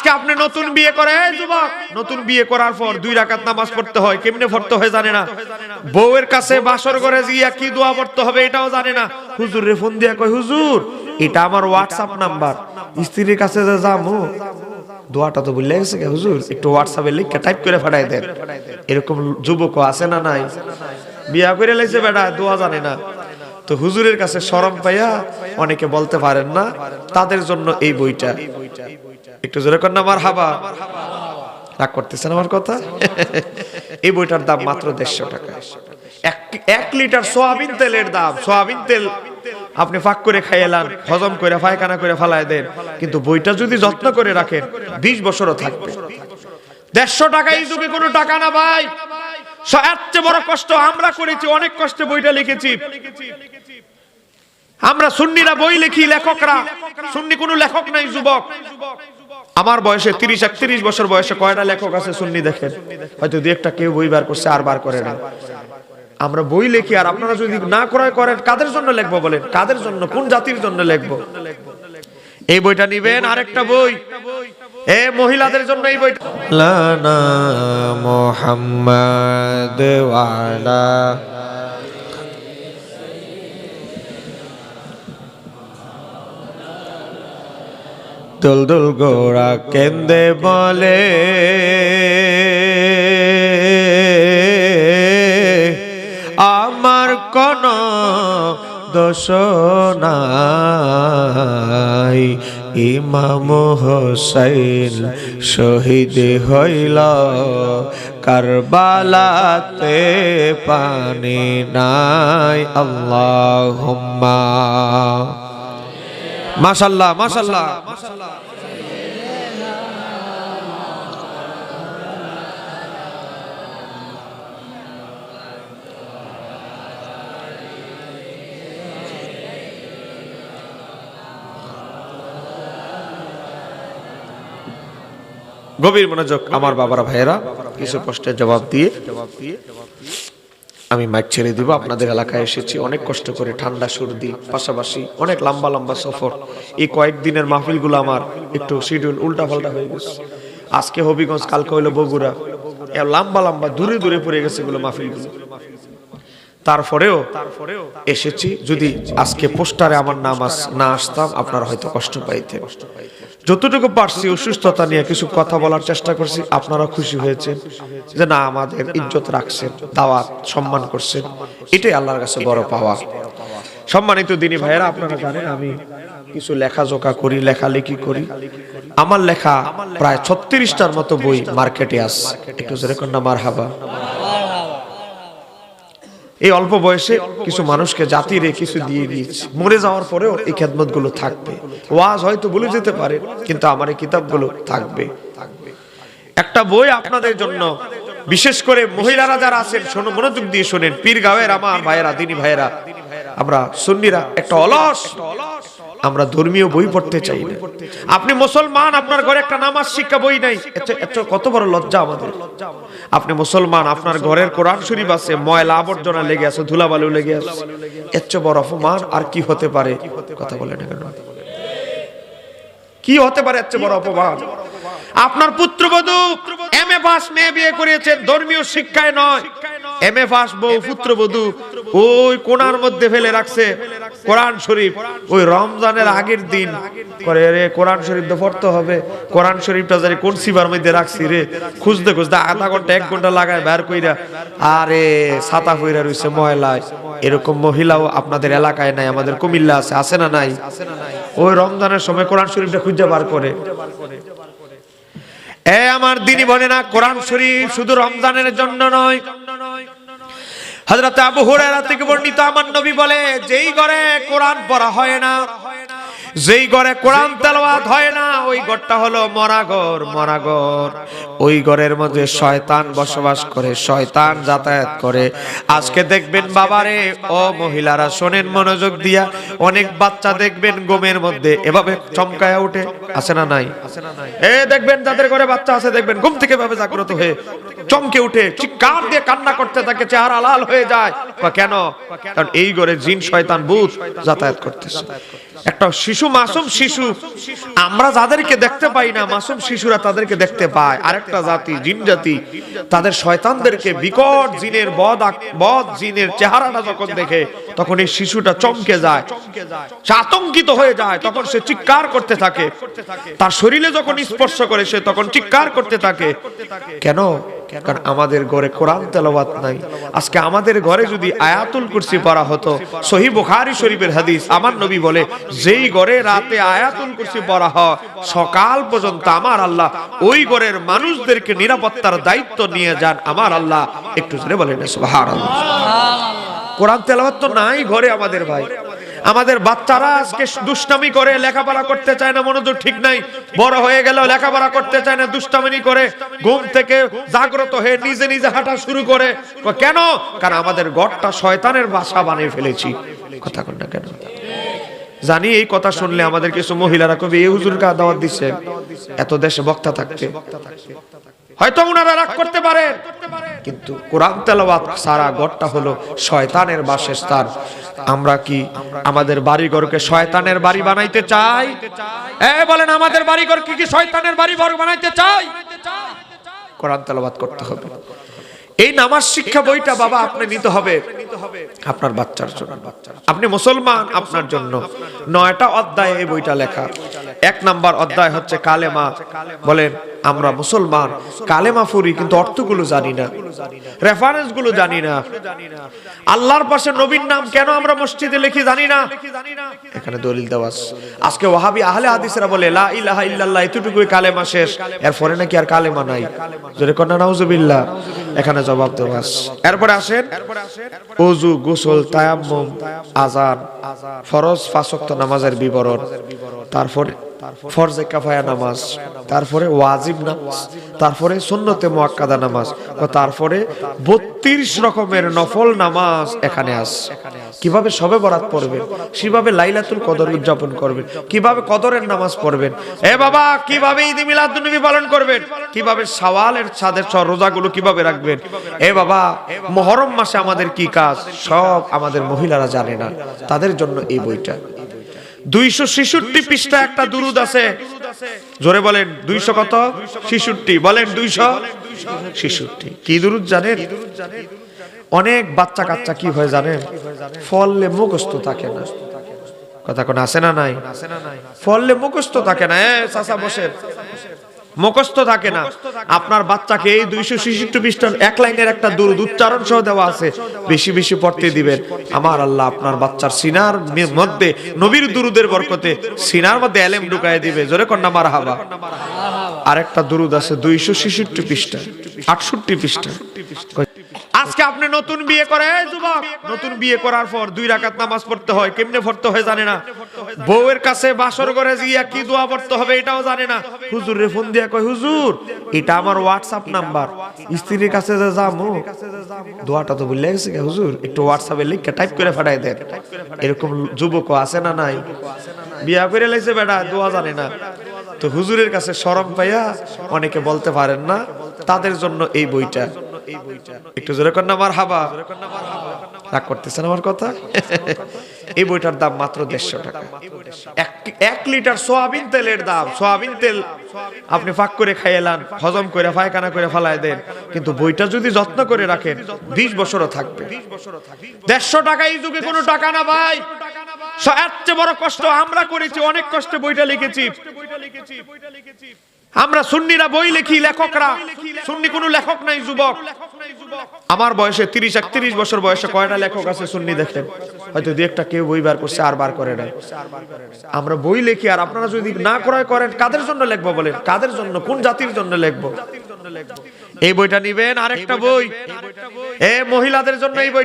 আজকে আপনি নতুন বিয়ে করে যুবক, নতুন বিয়ে করার পর দুই রাকাত নামাজ পড়তে হয়, কেমনে পড়তে হয় জানে না। বউয়ের কাছে বাসর করে গিয়া কি দোয়া পড়তে হবে এটাও জানে না। হুজুর রে ফোন দিয়া কয়, হুজুর, এটা আমার হোয়াটসঅ্যাপ নাম্বার। স্ত্রীর কাছে যে যাব, দোয়াটা তো বললে গেছে হুজুর, একটু হোয়াটসঅ্যাপে লিখে টাইপ করে পাঠাই দেন। এরকম যুবক আছে না নাই? বিয়া করে লাইছে বেটা, দোয়া জানে না। তো হুজুরের কাছে শরম পাইয়া অনেকে বলতে পারেন না, তাদের জন্য এই বইটা। একটু জোরে কর না আমার হাবা রাগ করতেছেন আমার কথা? এই বইটার দাম মাত্র দেড়শো টাকা। এক- লিটার সোয়াবিন তেলের দাম, সোয়াবিন তেল আপনি ফাঁক করে খাইয়েলান হজম করে, পায়খানা করে ফালায় দেন। কিন্তু বইটা যদি যত্ন করে রাখেন, বিশ বছরও থাকবে। দেড়শো টাকা এই যুগে কোনো টাকা না ভাই। স- এর চেয়ে বড় কষ্ট আমরা করেছি, অনেক কষ্টে বইটা লিখেছি। আমরা সুন্নিরা বই লিখি, লেখকরা। সুন্নি কোনো লেখক নাই, যুবক। আমার বয়সে তিরিশ, একত্রিশ বছর বয়সে কয়টা লেখক আছে সুন্নি দেখেন? হয়তো দু একটা কেউ বই বার করছে, আর বার করে না আমরা বই লিখি, আর আপনারা যদি না ক্রয় করেন, কাদের জন্য লেখবো বলেন? কাদের জন্য? কোন জাতির জন্য লেখবো? এই বইটা নিবেন আরেকটা বই। এ মহিলাদের জন্য এই বইটা। লানা মোহাম্মদ ওয়ালা দুল গোড়া কেন্দে বলে, আমার কোন দোষ নাই। ইমাম হোসাইন শহীদ হইল কারবালাতে পানি নাই। আল্লাহ মাশাল্লাহ মাশাল্লাহ। গভীর মনোযোগ আমার বাবারা ভাইয়েরা কিছু প্রশ্নের জবাব দিয়ে আমি মাইক ছেড়ে দিব, আপনাদের এলাকায় এসেছি, অনেক কষ্ট করে ঠান্ডা, সর্দি, পাশাপাশি অনেক লম্বা লম্বা সফর। এই কয়েকদিনের মাহফিলগুলো আমার একটু শিডিউল উল্টা পাল্টা হয়ে গেছে। আজকে হবিগঞ্জ, কালকে হইল বগুড়া। লম্বা লম্বা, দূরে দূরে পড়ে গেছে এগুলো মাহফিলগুলো। তারপরেও এসেছি, যদি আজকে পোস্টারে আমার নাম আস- না আসতাম, আপনারা হয়তো কষ্ট পাইতেন। যতটুকু পারছি অসুস্থতা নিয়ে কিছু কথা বলার চেষ্টা করছি। আপনারা খুশি হয়েছেন যে না, আমাদের ইজ্জত রাখছেন, দাওয়াত, সম্মান করছেন। এটাই আল্লাহর কাছে বড় পাওয়া। সম্মানিত দিনী ভাইয়েরা, আপনারা জানেন আমি কিছু লেখাজোকা করি লেখালেখি করি। আমার লেখা প্রায় ছত্রিশটার মতো বই মার্কেটে আস একটু যেরকম না মার হাবা এই অল্প বয়সে কিছু মানুষকে জাতিরে কিছু দিয়ে দিয়েছি। মরে যাওয়ার পরেও এই খেদমতগুলো থাকবে। ওয়াজ হয়তো ভুলে যেতে পারে কিন্তু আমার এই কিতাবগুলো থাকবে। একটা বই আপনাদের জন্য। বিশেষ করে মহিলারা যারা আছেন শোনো মনোযোগ দিয়ে শোনেন। পীর গাঁয়ের আমার ভাইয়েরা দিনী ভাইয়েরা আমরা সুন্নিরা একটা অলস। আমরা ধর্মীয় বই পড়তে চাই না। আপনি মুসলমান, আপনার ঘরে একটা নামাজ শিক্ষা বই নাই। এত- এত, কত বড় লজ্জা আমাদের। আপনি মুসলমান, আপনার ঘরের কোরআন শরীফ আছে, ময়লা আবর্জনা লেগে আছে, ধুলাবালু লেগে আছে। চেয়ে বড় অপমান আর কি হতে পারে? কথা বলে না কেন? কি হতে পারে চেয়ে বড় অপমান? আপনার পুত্রবধূ এম এ পাস মেয়ে বিয়ে করিয়েছেন ধর্মীয় শিক্ষায় নয়। এম এ পাস বউ পুত্রবধূ ওই কোনার মধ্যে ফেলে রাখছে। কোরআন শরীফ ওই রমজানের আগের দিন। করে রে কোরআন শরীফ তো পড়তে হবে। কোরআন শরীফটা জানি কোন সিবার মধ্যে রাখছি রে? খুঁজতে খুঁজতে আধা ঘণ্টা, এক ঘণ্টা লাগায় বের কইরা, আরে, ছাতা কইরা রইছে ময়লায়। এরকম মহিলাও আপনাদের এলাকায় নাই, আমাদের কুমিল্লা আছে আছে না নাই? ওই রমজানের সময় কোরআন শরীফটা খুঁজে বার করে। এ আমার দিনী বলে না, কোরআন শরীফ শুধু রমজানের জন্য নয় হযরত আবু হুরায়রা থেকে বর্ণিত আমার নবী বলে যেই ঘরে কোরআন পড়া হয় না যেই ঘরে কোরআন তেলাওয়াত হয় না, ওই ঘরটা হলো মরা ঘর মরা ঘর ওই ঘরের মধ্যে শয়তান বসবাস করে, শয়তান যাতায়াত করে। আজকে দেখবেন বাবারে, ও মহিলারা শোনেন মনোযোগ দিয়া, অনেক বাচ্চা দেখবেন গোমের মধ্যে, এভাবে চমকায়া উঠে, আছে না নাই? এ দেখবেন যাদের ঘরে বাচ্চা আছে, দেখবেন ঘুম থেকে ভাবে জাগ্রত হয়ে চমকে উঠে, চিৎকার দিয়ে কান্না করতে থাকে, চেহারা লাল হয়ে যায়। কেন? কারণ এই ঘরে জিন, শয়তান, ভূত যাতায়াত করতেছে। একটা শিশু মাসুম শিশু। আমরা যাদেরকে দেখতে পাই না, মাসুম শিশুরা তাদেরকে দেখতে পায়। আরেকটা জাতি, জিন জাতি, তাদের শয়তানদেরকে বিকট জিনের বদ বদ জিনের চেহারাটা যখন দেখে, তখন এই শিশুটা চমকে যায়। আতঙ্কিত হয়ে যায়, তখন সে চিৎকার করতে থাকে। তার শরীরে যখন স্পর্শ করে, সে তখন চিৎকার করতে থাকে। কেন? কারণ আমাদের ঘরে কোরআন তেলাওয়াত নাই। আজকে আমাদের ঘরে যদি আয়াতুল কুরসি পড়া হতো সহি বুখারী শরীফের হাদিস, আমার নবী বলে, যেই ঘরে রাতে আয়াতুল কুরসি পড়া হয়, সকাল পর্যন্ত আমার আল্লাহ ওই ঘরের মানুষদেরকে নিরাপত্তার দায়িত্ব নিয়ে যান। আমার আল্লাহ, একটু জোরে বলেন, সুবহানাল্লাহ। কোরআন তেলাওয়াত তো নাই ঘরে আমাদের ভাই। আমাদের বাচ্চারা আজকে দুষ্টামি করে লেখাপড়া করতে চায় না, মনোযোগ ঠিক নাই। বড় হয়ে গেল লেখাপড়া করতে চায় না, দুষ্টামি করে ঘুম থেকে জাগ্রত হয়ে নিজে নিজে হাঁটা শুরু করে। কেন? কারণ আমাদের গড়টা শয়তানের বাসা বানিয়ে ফেলেছি। কথা কন না কেন? জানি এই কথা শুনলে আমাদের কিছু মহিলারা কবি এই হুজুরকে দাওয়াত দিচ্ছে এত দেশে বক্তা থাকতে। হয়তো উনারা রাগ করতে পারেন। কিন্তু কোরআন তেলাওয়াত সারা গড়টা হলো শয়তানের বাসস্থান। আমরা কি আমাদের বাড়িঘরকে শয়তানের বাড়ি বানাইতে চাই? এ, বলেন, আমাদের বাড়িঘর কি কি শয়তানের বাড়ি ঘর বানাইতে চাই? কোরআন তেলাওয়াত করতে হবে। এই নামাজ শিক্ষা বইটা বাবা আপনি নিতে হবে। আপনার বাচ্চার জন্য। আপনি মুসলমান, আপনার জন্য। নয়টা অধ্যায় এই বইটা লেখা। এক নাম্বার অধ্যায় হচ্ছে কালেমা। বলেন আমরা মুসলমান। কালেমা ফুরি, কিন্তু অর্থগুলো জানি না। রেফারেন্সগুলো জানি না। আল্লাহর পাশে নবীর নাম কেন আমরা মসজিদে লিখি জানি না? এখানে দলিল দেওয়া আছে। আজকে ওয়াহাবি আহলে হাদিসরা বলে, লা ইলাহা ইল্লাল্লাহ, এতটুকুই কালেমা শেষ। এরপরে নাকি আর কালেমা নাই। জোরে কন্যা নাউজুবিল্লাহ। এখানে জবাব দেওয়া আছে। এরপরে আসেন ওযু গোসল, তায়াম্মুম, আযান, ফরজ ওয়াক্ত নামাজের বিবরণ। তারপরে ফরজে কাফায়া নামাজ, তারপরে ওয়াজিব নামাজ, তারপরে সুন্নতে মুআক্কাদা নামাজ, ও তারপরে 32 রকমের নফল নামাজ এখানে আছে কীভাবে সবে বরাত পড়বেন? কীভাবে লাইলাতুল কদর উদযাপন করবেন? কীভাবে কদরের নামাজ পড়বেন? এ বাবা, কীভাবে ঈদ মিলাদুন্নবী পালন করবেন? কীভাবে শাওয়ালের ছাদের ছ রোজাগুলো কীভাবে রাখবেন? এ বাবা মুহররম মাসে আমাদের কি কাজ? সব আমাদের মহিলারা জানে না। তাদের জন্য এই বইটা। দুইশো ছেষট্টি পৃষ্ঠা একটা দুরুদ আছে। জোরে বলেন, দুইশো কত? ছেষট্টি। বলেন, দুইশো? ছেষট্টি। কি দুরুদ জানেন? অনেক বাচ্চা কাচ্চা কি হয় জানেন? ফললে মুখস্থ থাকে না। কথা কোন আসে না নাই? ফললে মুখস্থ থাকে না। এ, চাচা বসেন। মুখস্থ থাকে না। আপনার বাচ্চাকে এই দুইশো শিশু পৃষ্ঠার এক লাইনের একটা দুরুদ উচ্চারণ সহ দেওয়া আছে। বেশি বেশি পড়তে দিবেন। আমার আল্লাহ আপনার বাচ্চার সিনার মধ্যে নবীর দুরুদের বরকতে সিনার মধ্যে এলেম ঢুকায় দিবে। জোরে কন্যা মার হাবা আরেকটা দুরুদ আছে দুইশো শিশু পৃষ্ঠা আটষট্টি পৃষ্ঠা। আজকে আপনি নতুন বিয়ে করে যুবক, নতুন বিয়ে করার পর দুই রাকাত নামাজ পড়তে হয়, কেমনে পড়তে হয় জানে না? বউয়ের কাছে বাসর ঘরে গিয়া কি দোয়া পড়তে হবে এটাও জানে না। হুজুর রে ফোন দিয়া কয়, হুজুর, এটা আমার হোয়াটসঅ্যাপ নাম্বার। স্ত্রীর কাছে যে যামু, দোয়াটা তো ভুলে গেছে হুজুর, একটু হোয়াটসঅ্যাপে লিখে টাইপ করে পাঠাই দেন। এরকম যুবকও আছে না নাই? বিয়া করে লাইছে বেটা, দোয়া জানে না। তো হুজুরের কাছে শরম পাইয়া অনেকে বলতে পারেন না, তাদের জন্য এই বইটা। একটু জোরে কন্যা আমার হাবা রাগ করতেছেন আমার কথা? এই বইটার দাম মাত্র দেড়শো টাকা। এক- লিটার সোয়াবিন তেলের দাম। সোয়াবিন তেল আপনি ফাঁক করে খাইয়েলান হজম করে পায়খানা করে ফালাই দেন। কিন্তু বইটা যদি যত্ন করে রাখেন বিশ বছরও থাকবে। দেড়শো টাকা এই যুগে কোনো টাকা না ভাই। স- এর চেয়ে বড় কষ্ট আমরা করেছি অনেক কষ্টে বইটা লিখেছি। আমরা সুন্নিরা বই লিখি, লেখকরা। সুন্নি কোনো লেখক নাই, যুবক। আমার বয়সে তিরিশ, একত্রিশ বছর বয়সে কয়টা লেখক আছে সুন্নি দেখেন? হয়তো দু একটা কেউ বই বার করছে, আর বার করে নাই। আমরা বই লিখি, আর আপনারা যদি না ক্রয় করেন, কাদের জন্য লিখব বলেন? কাদের জন্য? কোন জাতির জন্য লিখব? এই বইটা নিবেন আরেকটা বই। এ মহিলাদের জন্য এই বই